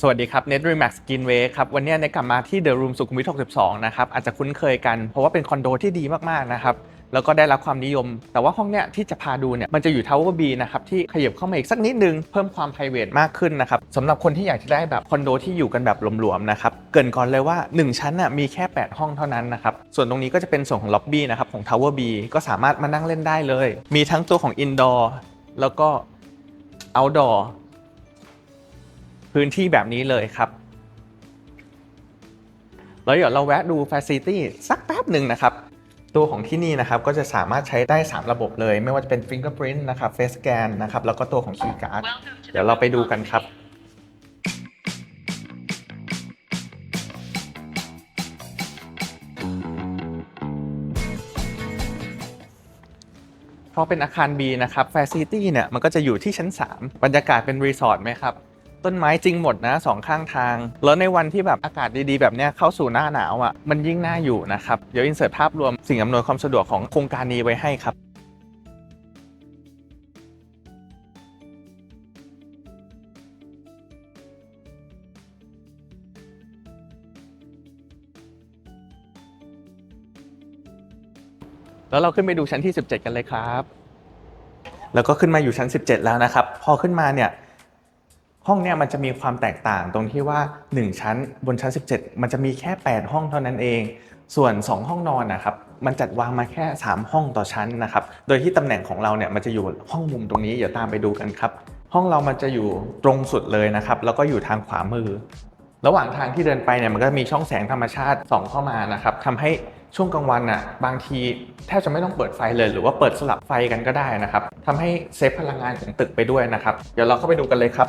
สวัสดีครับ Net Remax Skinway ครับ วันนี้ในกลับมาที่ The Room สุขุมวิท 62 นะครับ อาจจะคุ้นเคยกัน เพราะว่าเป็นคอนโดที่ดีมาก ๆ นะครับ แล้วก็ได้รับความนิยม แต่ว่าห้องเนี้ยที่จะพาดูเนี่ย มันจะอยู่ Tower B นะครับ ที่ขยับเข้ามาอีกสักนิดนึง เพิ่มความ p r i v a t มากขึ้นนะครับสำหรับคนที่อยากจะได้แบบคอนโดที่อยู่กันแบบหลวม ๆ นะครับ เกินก่อนเลยว่า 1 ชั้นน่ะมีแค่ 8 ห้องเท่านั้นนะครับ ส่วนตรงนี้ก็จะเป็นส่วนของล็อบบี้นะครับของ Tower B ก็สามารถมานั่งเล่นได้เลย มีทั้งตัวของ Indoor แล้วก็ Outdoor พื้นที่แบบนี้เลยครับ แล้วเดี๋ยวเราแวะดู Facility สักแป๊บหนึ่งนะครับ ตัวของที่นี่นะครับก็จะสามารถใช้ได้ 3 ระบบเลย ไม่ว่าจะเป็น Fingerprint นะครับ Face Scan นะครับ แล้วก็ตัวของ Keycard เดี๋ยวเราไปดูกันครับพอเป็นอาคาร B นะครับ Facility เนี่ย มันก็จะอยู่ที่ชั้น 3 บรรยากาศเป็นรีสอร์ทไหมครับ ต้นไม้จริงหมดนะสองข้างทาง แล้วในวันที่แบบอากาศดีๆ แบบเนี้ยเข้าสู่หน้าหนาวอะมันยิ่งน่าอยู่นะครับ เดี๋ยวอินเสิร์ตภาพรวมสิ่งอำนวยความสะดวกของโครงการนี้ไว้ให้ครับแล้วเราขึ้นไปดูชั้นที่ 17 กันเลยครับ แล้วก็ขึ้นมาอยู่ชั้น 17 แล้วนะครับ พอขึ้นมาเนี่ย ห้องเนี่ยมันจะมีความแตกต่างตรงที่ว่า 1 ชั้นบนชั้น 17 มันจะมีแค่ 8 ห้องเท่านั้นเอง ส่วน 2 ห้องนอนนะครับมันจัดวางมาแค่ 3 ห้องต่อชั้นนะครับ โดยที่ตำแหน่งของเราเนี่ยมันจะอยู่ห้องมุมตรงนี้ เดี๋ยวตามไปดูกันครับ ห้องเรามันจะอยู่ตรงสุดเลยนะครับ แล้วก็อยู่ทางขวามือ ระหว่างทางที่เดินไปเนี่ยมันก็มีช่องแสงธรรมชาติส่องเข้ามานะครับทำให้ช่วงกลางวันน่ะบางทีแทบจะไม่ต้องเปิดไฟเลย หรือว่าเปิดสลับไฟกันก็ได้นะครับทำให้เซฟพลังงานของตึกไปด้วยนะครับ เดี๋ยวเราเข้าไปดูกันเลยครับ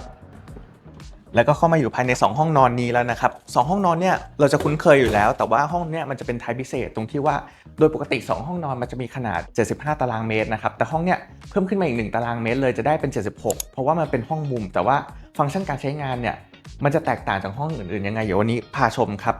แล้วก็เข้ามาอยู่ภายใน 2 ห้องนอนนี้แล้วนะครับสองห้องนอนเนี่ยเราจะคุ้นเคยอยู่แล้ว แต่ว่าห้องเนี่ยมันจะเป็นไทป์พิเศษตรงที่ว่าโดยปกติ 2 ห้องนอนมันจะมีขนาด 75 ตารางเมตรนะครับแต่ห้องเนี่ยเพิ่มขึ้นมาอีก 1 ตารางเมตรเลยจะได้เป็น 76 เพราะว่ามันเป็นห้องมุม แต่ว่าฟังก์ชันการใช้งานเนี่ยมันจะแตกต่างจากห้องอื่นๆยังไงเดี๋ยววันนี้พาชมครับ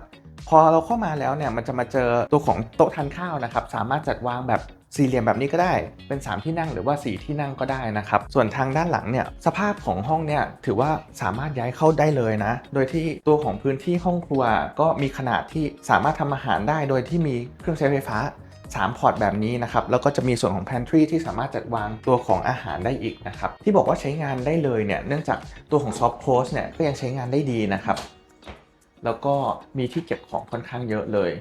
พอเราเข้ามาแล้วเนี่ยมันจะมาเจอตัวของโต๊ะทานข้าวนะครับสามารถจัดวางแบบ สี่เหลี่ยมแบบนี้ก็ได้ เป็น 3 ที่นั่งหรือว่า 4 ที่นั่งก็ได้นะครับ ส่วนทางด้านหลังเนี่ยสภาพของห้องเนี่ยถือว่าสามารถย้ายเข้าได้เลยนะ โดยที่ตัวของพื้นที่ห้องครัว ก็มีขนาดที่สามารถทำอาหารได้โดยที่มีเครื่องใช้ไฟฟ้า3พอร์ตแบบนี้นะครับ แล้วก็จะมีส่วนของ pantry ที่สามารถจัดวางตัวของอาหารได้อีกนะครับ ที่บอกว่าใช้งานได้เลยเนี่ย เนื่องจากตัวของ soft close เนี่ยก็ยังใช้งานได้ดีนะครับ แล้วก็มีที่เก็บของค่อนข้างเยอะเลย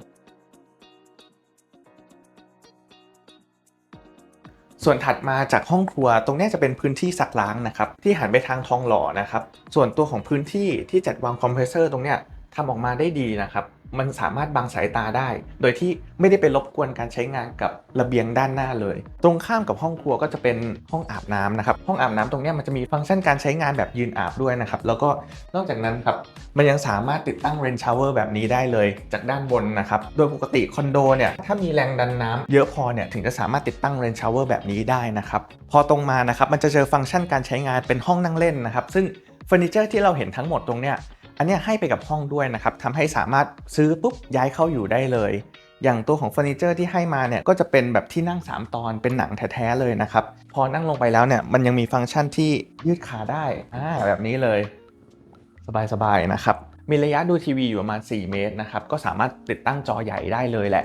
ส่วนถัดมาจากห้องครัวตรงนี้จะเป็นพื้นที่ซักล้างนะครับที่หันไปทางทองหล่อนะครับส่วนตัวของพื้นที่ที่จัดวางคอมเพรสเซอร์ตรงเนี้ยทำออกมาได้ดีนะครับ มันสามารถบังสายตาได้ โดยที่ไม่ได้ไปรบกวนการใช้งานกับระเบียงด้านหน้าเลย ตรงข้ามกับห้องครัวก็จะเป็นห้องอาบน้ำนะครับ ห้องอาบน้ำตรงนี้มันจะมีฟังก์ชันการใช้งานแบบยืนอาบด้วยนะครับ แล้วก็นอกจากนั้นครับ มันยังสามารถติดตั้งเรนชาวเวอร์แบบนี้ได้เลย จากด้านบนนะครับ โดยปกติคอนโดเนี่ย ถ้ามีแรงดันน้ำเยอะพอเนี่ย ถึงจะสามารถติดตั้งเรนชาวเวอร์แบบนี้ได้นะครับ พอตรงมานะครับ มันจะเจอฟังก์ชันการใช้งานเป็นห้องนั่งเล่นนะครับ ซึ่งเฟอร์นิเจอร์ที่เราเห็นทั้งหมดตรงเนี้ย อันนี้ให้ไปกับห้องด้วยนะครับทำให้สามารถซื้อปุ๊บย้ายเข้าอยู่ได้เลย อย่างตัวของเฟอร์นิเจอร์ที่ให้มาเนี่ยก็จะเป็นแบบที่นั่ง 3 ตอนเป็นหนังแท้ๆเลยนะครับพอนั่งลงไปแล้วเนี่ยมันยังมีฟังก์ชันที่ยืดขาได้อ่าแบบนี้เลย สบายๆนะครับมีระยะดูทีวีอยู่ประมาณ 4 เมตรนะครับก็สามารถติดตั้งจอใหญ่ได้เลยแหละ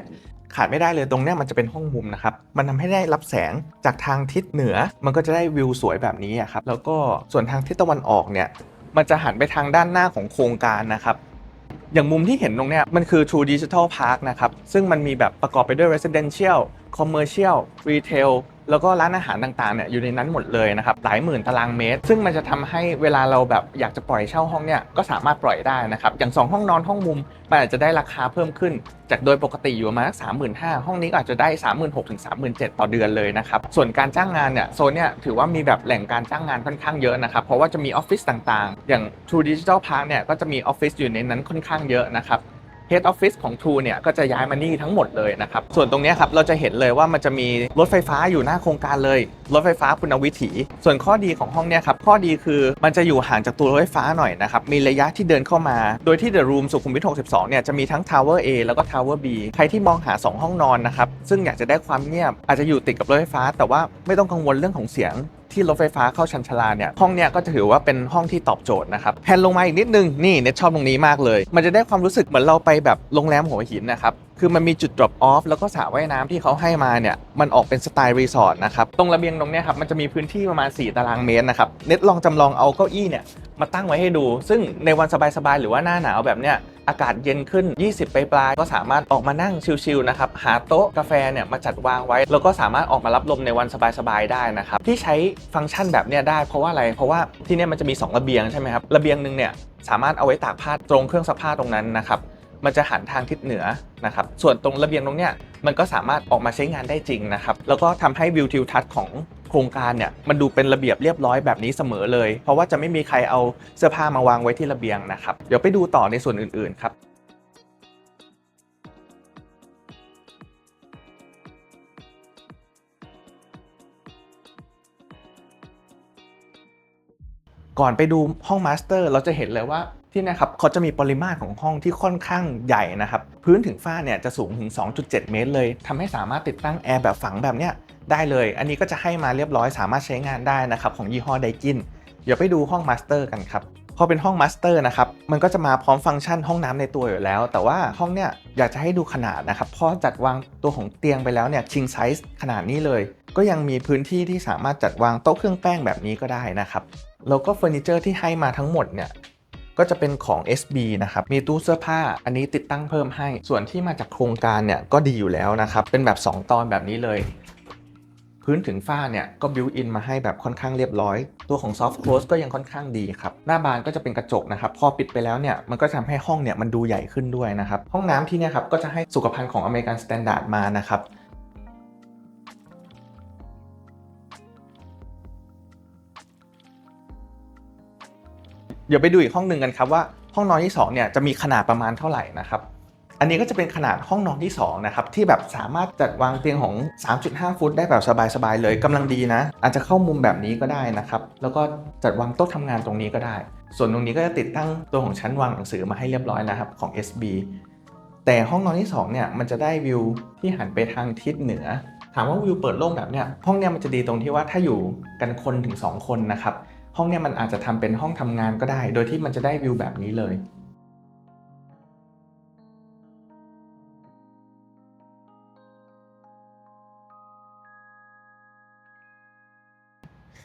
ขาดไม่ได้เลยตรงเนี้ยมันจะเป็นห้องมุมนะครับ มันทำให้ได้รับแสงจากทางทิศเหนือ มันก็จะได้วิวสวยแบบนี้ครับแล้วก็ส่วนทางทิศตะวันออกเนี่ย มันจะหันไปทางด้านหน้าของโครงการนะครับ อย่างมุมที่เห็นตรงเนี้ยมันคือ True Digital Park นะครับ ซึ่งมันมีแบบประกอบไปด้วย Residential Commercial Retail แล้วก็ร้านอาหารต่างๆเนี่ยอยู่ในนั้นหมดเลยนะครับหลายหมื่นตารางเมตร ซึ่งมันจะทำให้เวลาเราแบบอยากจะปล่อยเช่าห้องเนี่ยก็สามารถปล่อยได้นะครับอย่าง 2 ห้องนอนห้องมุมมันอาจจะได้ราคาเพิ่มขึ้น จากโดยปกติอยู่ประมาณสามหมื่นห้าห้องนี้อาจจะได้ 3 6 0 0 0ถึง37,000 ต่อเดือนเลยนะครับส่วนการจ้างงานเนี่ยโซนเนี่ยถือว่ามีแบบแหล่งการจ้างงานค่อนข้างเยอะนะครับเพราะว่าจะมีออฟฟิศต่างๆ อย่าง True Digital Park เนี่ยก็จะมีออฟฟิศอยู่ในนั้นค่อนข้างเยอะนะครับ Head Office ของ True เนี่ยก็จะย้ายมานี่ทั้งหมดเลยนะครับ ส่วนตรงนี้ครับเราจะเห็นเลยว่ามันจะมีรถไฟฟ้าอยู่หน้าโครงการเลย รถไฟฟ้าคุณวิถี ส่วนข้อดีของห้องเนี่ยครับ ข้อดีคือมันจะอยู่ห่างจากตัวรถไฟฟ้าหน่อยนะครับ มีระยะที่เดินเข้ามา โดยที่ The Room สุขุมวิท 62 เนี่ยจะมีทั้ง Tower A แล้วก็ Tower B ใครที่มองหา 2 ห้องนอนนะครับซึ่งอยากจะได้ความเงียบอาจจะอยู่ติดกับรถไฟฟ้า แต่ว่าไม่ต้องกังวลเรื่องของเสียง ที่รถไฟฟ้าเข้าชันชลาเนี่ยห้องเนี่ยก็จะถือว่าเป็นห้องที่ตอบโจทย์นะครับแผ่นลงมาอีกนิดนึงนี่เน็ตชอบตรงนี้มากเลย มันจะได้ความรู้สึกเหมือนเราไปแบบโรงแรมหัวหินนะครับคือมันมีจุด drop off แล้วก็สระว่ายน้ำที่เขาให้มาเนี่ยมันออกเป็นสไตล์รีสอร์ทนะครับตรงระเบียงตรงเนี้ยครับมันจะมีพื้นที่ประมาณ 4 ตารางเมตรนะครับเน็ตลองจำลองเอาเก้าอี้เนี่ย มาตั้งไว้ให้ดู ซึ่งในวันสบายๆหรือว่าหน้าหนาวแบบเนี้ยอากาศเย็นขึ้น 20 ไปปลายก็สามารถออกมานั่งชิลๆนะครับ หาโต๊ะกาแฟเนี่ยมาจัดวางไว้ แล้วก็สามารถออกมารับลมในวันสบายๆได้นะครับ ที่ใช้ฟังก์ชันแบบเนี้ยได้เพราะว่าอะไร เพราะว่าที่เนี่ยมันจะมี 2 ระเบียงใช่ไหมครับ ระเบียงหนึ่งเนี่ยสามารถเอาไว้ตากผ้าตรงเครื่องซักผ้าตรงนั้นนะครับมันจะหันทางทิศเหนือนะครับ ส่วนตรงระเบียงตรงเนี้ยมันก็สามารถออกมาใช้งานได้จริงนะครับ แล้วก็ทำให้วิวทิวทัศน์ของ โครงการเนี่ยมันดูเป็นระเบียบเรียบร้อยแบบนี้เสมอเลย เพราะว่าจะไม่มีใครเอาเสื้อผ้ามาวางไว้ที่ระเบียงนะครับ เดี๋ยวไปดูต่อในส่วนอื่นๆครับก่อนไปดูห้องมาสเตอร์เราจะเห็นเลยว่า ที่นะครับเขาจะมีปริมาตรของห้องที่ค่อนข้างใหญ่นะครับ พื้นถึงฝ้าเนี่ยจะสูงถึง 2.7 เมตร เลยทำให้สามารถติดตั้งแอร์แบบฝังแบบเนี้ยได้เลย อันนี้ก็จะให้มาเรียบร้อยสามารถใช้งานได้นะครับของยี่ห้อไดกินเดี๋ยวไปดูห้องมาสเตอร์กันครับพอเป็นห้องมาสเตอร์นะครับ มันก็จะมาพร้อมฟังก์ชันห้องน้ำในตัวอยู่แล้ว แต่ว่าห้องเนี่ยอยากจะให้ดูขนาดนะครับพอจัดวางตัวของเตียงไปแล้วเนี่ย king size ขนาดนี้เลย ก็ยังมีพื้นที่ที่สามารถจัดวางโต๊ะเครื่องแป้งแบบนี้ก็ได้นะครับ แล้วก็เฟอร์นิเจอร์ที่ให้มาทั้งหมดเนี่ย ก็จะเป็นของ SB นะครับ มีตู้เสื้อผ้า อันนี้ติดตั้งเพิ่มให้ ส่วนที่มาจากโครงการเนี่ยก็ดีอยู่แล้วนะครับ เป็นแบบ 2 ตอนแบบนี้เลย พื้นถึงฝ้าเนี่ยก็บิวอินมาให้แบบค่อนข้างเรียบร้อย ตัวของ Soft Close ก็ยังค่อนข้างดีครับ หน้าบานก็จะเป็นกระจกนะครับ พอปิดไปแล้วเนี่ยมันก็จะทำให้ห้องเนี่ยมันดูใหญ่ขึ้นด้วยนะครับ ห้องน้ำที่เนี่ยครับก็จะให้สุขภัณฑ์ของอเมริกันสแตนดาร์ดมานะครับ เดี๋ยวไปดูอีกห้องหนึ่งกันครับว่าห้องนอนที่2เนี่ยจะมีขนาดประมาณเท่าไหร่นะครับอันนี้ก็จะเป็นขนาดห้องนอนที่2นะครับที่แบบสามารถจัดวางเตียงของ 3.5 ฟุตได้แบบสบายๆเลยกำลังดีนะ อาจจะเข้ามุมแบบนี้ก็ได้นะครับแล้วก็จัดวางโต๊ะทำงานตรงนี้ก็ได้ ส่วนตรงนี้ก็จะติดตั้งตัวของชั้นวางหนังสือมาให้เรียบร้อยนะครับของ SB แต่ห้องนอนที่2เนี่ยมันจะได้วิวที่หันไปทางทิศเหนือ ถามว่าวิวเปิดโล่งแบบเนี้ยห้องเนี้ยมันจะดีตรงที่ว่าถ้าอยู่กันคนถึง 2 คนนะครับ ห้องเนี่ยมันอาจจะทำเป็นห้องทำงานก็ได้ โดยที่มันจะได้วิวแบบนี้เลย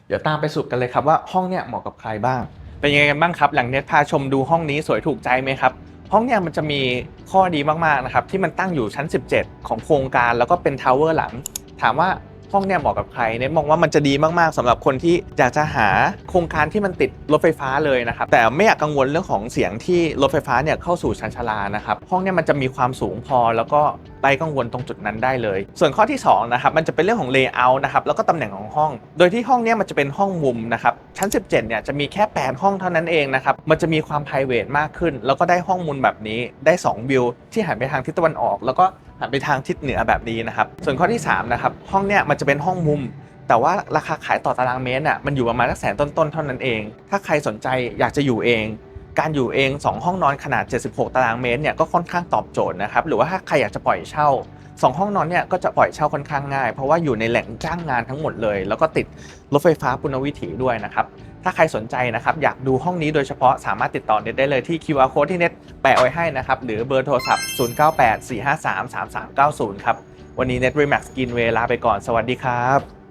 เดี๋ยวตามไปสรุปกันเลยครับว่าห้องเนี่ยเหมาะกับใครบ้าง เป็นยังไงกันบ้างครับ หลังเน็ตพาชมดูห้องนี้สวยถูกใจไหมครับ ห้องเนี่ยมันจะมีข้อดีมากๆนะครับที่มันตั้งอยู่ชั้น 17 ของโครงการแล้วก็เป็นทาวเวอร์หลัง ถามว่า ห้องเนี่ยเหมาะกับใครเน็ตมองว่ามันจะดีมากๆสำหรับคนที่อยากจะหาโครงการที่มันติดรถไฟฟ้าเลยนะครับแต่ไม่อยากกังวลเรื่องของเสียงที่รถไฟฟ้าเนี่ยเข้าสู่ชันชาลานะครับห้องเนี่ยมันจะมีความสูงพอแล้วก็ไร้กังวลตรงจุดนั้นได้เลย ส่วนข้อที่2นะครับมันจะเป็นเรื่องของเลเยอร์นะครับแล้วก็ตำแหน่งของห้อง โดยที่ห้องเนี่ยมันจะเป็นห้องมุมนะครับชั้น 17เนี่ยจะมีแค่ 8 ห้องเท่านั้นเองนะครับมันจะมีความ p r i v a t มากขึ้น แล้วก็ได้ห้องมุมแบบนี้ได้ 2 วิว ที่หันไปทางทิศตะวันออก แล้วก็ หันไปทางทิศเหนือแบบนี้นะครับ ส่วนข้อที่3นะครับห้องเนี่ยมันจะเป็นห้องมุม แต่ว่าราคาขายต่อตารางเมตรน่ะมันอยู่ประมาณสักแสนต้นๆเท่านั้นเอง ถ้าใครสนใจอยากจะอยู่เอง การอยู่เอง 2 ห้องนอนขนาด 76 ตารางเมตรเนี่ยก็ค่อนข้างตอบโจทย์นะครับหรือว่าถ้าใครอยากจะปล่อยเช่า2ห้องนอนเนี่ยก็จะปล่อยเช่าค่อนข้างง่าย เพราะว่าอยู่ในแหล่งจ้างงานทั้งหมดเลย แล้วก็ติดรถไฟฟ้าปุณณวิถีด้วยนะครับ ถ้าใครสนใจนะครับอยากดูห้องนี้โดยเฉพาะสามารถติดต่อเน็ตได้เลยที่ QR code ที่เน็ตแปะไว้ให้นะครับ หรือเบอร์โทรศัพท์ 0984533390 ครับ วันนี้ Net Remax กินเวลาไปก่อนสวัสดีครับ